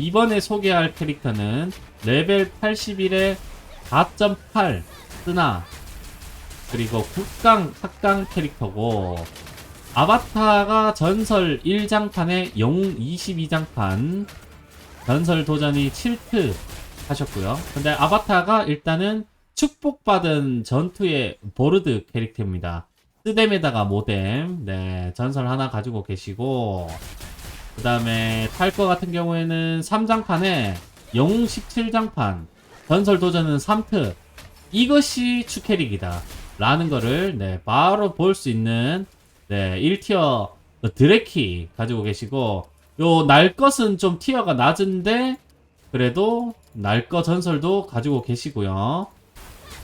이번에 소개할 캐릭터는 레벨 81에 4.8 쓰나 그리고 국강 탁강 캐릭터고 아바타가 전설 1장판에 영웅 22장판 전설 도전이 7트 하셨고요. 근데 아바타가 일단은 축복받은 전투의 보르드 캐릭터입니다. 스뎀에다가 모뎀, 네, 전설 하나 가지고 계시고, 그 다음에 탈거 같은 경우에는 3장판에 영웅 17장판, 전설 도전은 3트, 이것이 추캐릭이다. 라는 거를, 네, 바로 볼 수 있는, 네, 1티어 드레키 가지고 계시고, 요, 날 것은 좀 티어가 낮은데, 그래도, 날거 전설도 가지고 계시고요.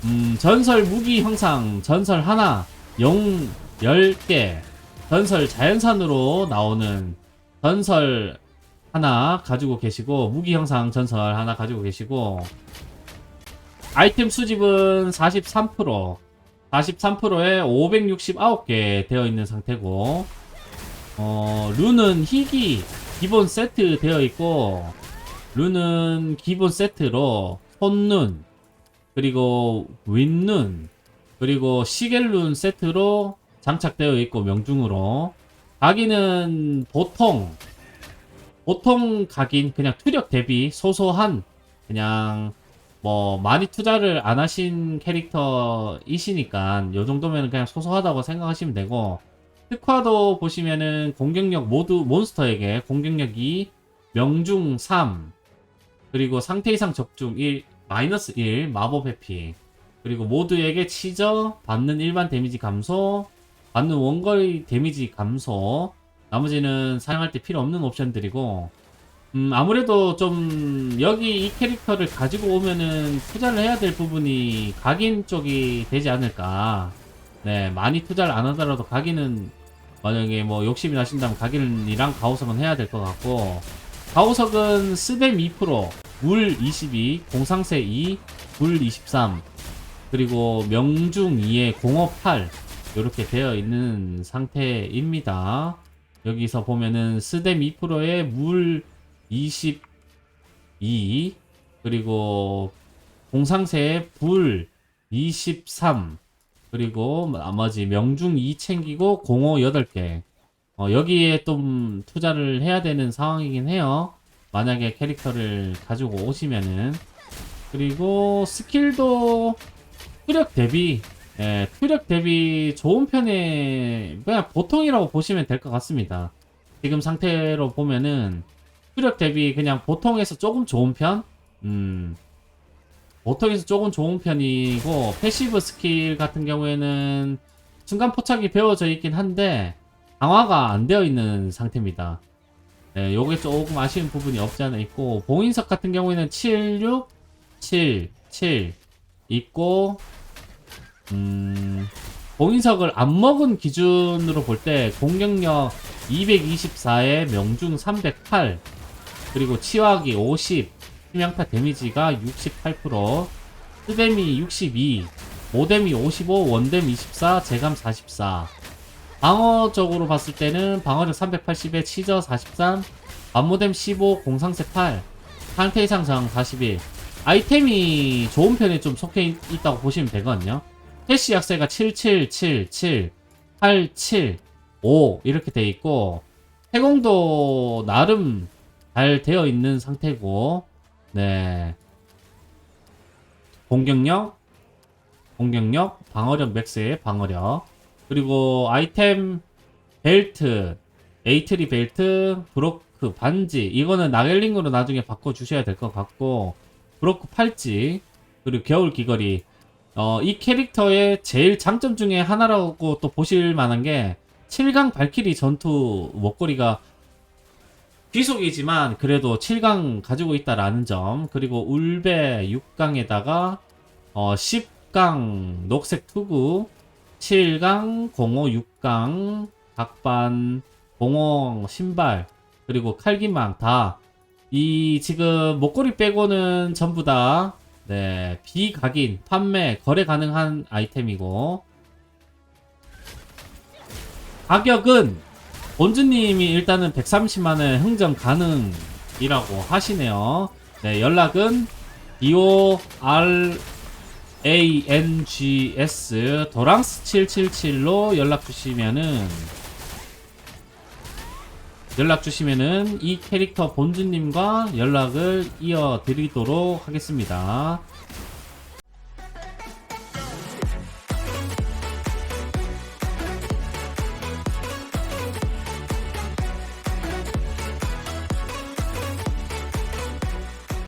음, 전설 무기 형상, 전설 하나, 영 10개, 전설 자연산으로 나오는 전설 하나 가지고 계시고, 무기 형상 전설 하나 가지고 계시고, 아이템 수집은 43%, 43%에 569개 되어 있는 상태고, 어, 룬은 희귀 기본 세트 되어 있고, 룬은 기본 세트로 손룬, 그리고 윈룬, 그리고 시겔룬 세트로 장착되어 있고 명중으로 각인은 보통 보통 각인 그냥 투력 대비 소소한 그냥 뭐 많이 투자를 안 하신 캐릭터이시니까 요 정도면 그냥 소소하다고 생각하시면 되고 특화도 보시면은 공격력 모두 몬스터에게 공격력 2 명중 3 그리고 상태 이상 적중 1 마이너스 1 마법 회피 그리고 모두에게 치저 받는 일반 데미지 감소 받는 원거리 데미지 감소 나머지는 사용할 때 필요 없는 옵션들이고 음 아무래도 좀 여기 이 캐릭터를 가지고 오면은 투자를 해야 될 부분이 각인 쪽이 되지 않을까. 네 많이 투자를 안 하더라도 각인은 만약에 뭐 욕심이 나신다면 각인이랑 가오석은 해야 될 것 같고 가오석은 스뎀 2%, 물 22, 공상세 2, 불 23, 그리고 명중 2에 공업 8 이렇게 되어 있는 상태입니다. 여기서 보면은 스뎀 2%에 물 22, 그리고 공상세에 불 23, 그리고 나머지 명중 2 챙기고 공호 8개. 어, 여기에 좀 투자를 해야 되는 상황이긴 해요. 만약에 캐릭터를 가지고 오시면은. 그리고 스킬도 투력 대비, 예, 투력 대비 좋은 편에, 그냥 보통이라고 보시면 될 것 같습니다. 지금 상태로 보면은 투력 대비 그냥 보통에서 조금 좋은 편? 음, 보통에서 조금 좋은 편이고, 패시브 스킬 같은 경우에는 순간 포착이 배워져 있긴 한데, 강화가 안 되어 있는 상태입니다. 네, 요게 조금 아쉬운 부분이 없지 않아 있고, 봉인석 같은 경우에는 7, 6, 7, 7 있고, 음, 봉인석을 안 먹은 기준으로 볼 때 공격력 224에 명중 308 그리고 치화기 50 치명타 데미지가 68% 스뎀이 62 모뎀이 55 원뎀 24 재감 44 방어적으로 봤을 때는 방어력 380에 치저 43 만모뎀 15 공상세 8 상태 이상 저항 41 아이템이 좋은 편에 좀 속해 있- 있다고 보시면 되거든요 캐시 약세가 7777 87 5 이렇게 돼 있고 해공도 나름 잘 되어 있는 상태고 네. 공격력 공격력 방어력 맥스의 방어력. 그리고 아이템 벨트 에이트리 벨트 브로크 반지. 이거는 나겔링으로 나중에 바꿔 주셔야 될 것 같고 브로크 팔찌 그리고 겨울 귀걸이 어, 이 캐릭터의 제일 장점 중에 하나라고 또 보실 만한 게 7강 발키리 전투 목걸이가 귀속이지만 그래도 7강 가지고 있다라는 점 그리고 울베 6강에다가 어, 10강 녹색 투구 7강 공호 6강 각반 공호 신발 그리고 칼기망 다. 이 지금 목걸이 빼고는 전부 다 네, 비각인, 판매, 거래 가능한 아이템이고 가격은 본주님이 일단은 130만원 흥정 가능 이라고 하시네요. 네, 연락은 DO R A N G S 도랑스 777로 연락 주시면은 연락 주시면은 이 캐릭터 본주님과 연락을 이어드리도록 하겠습니다.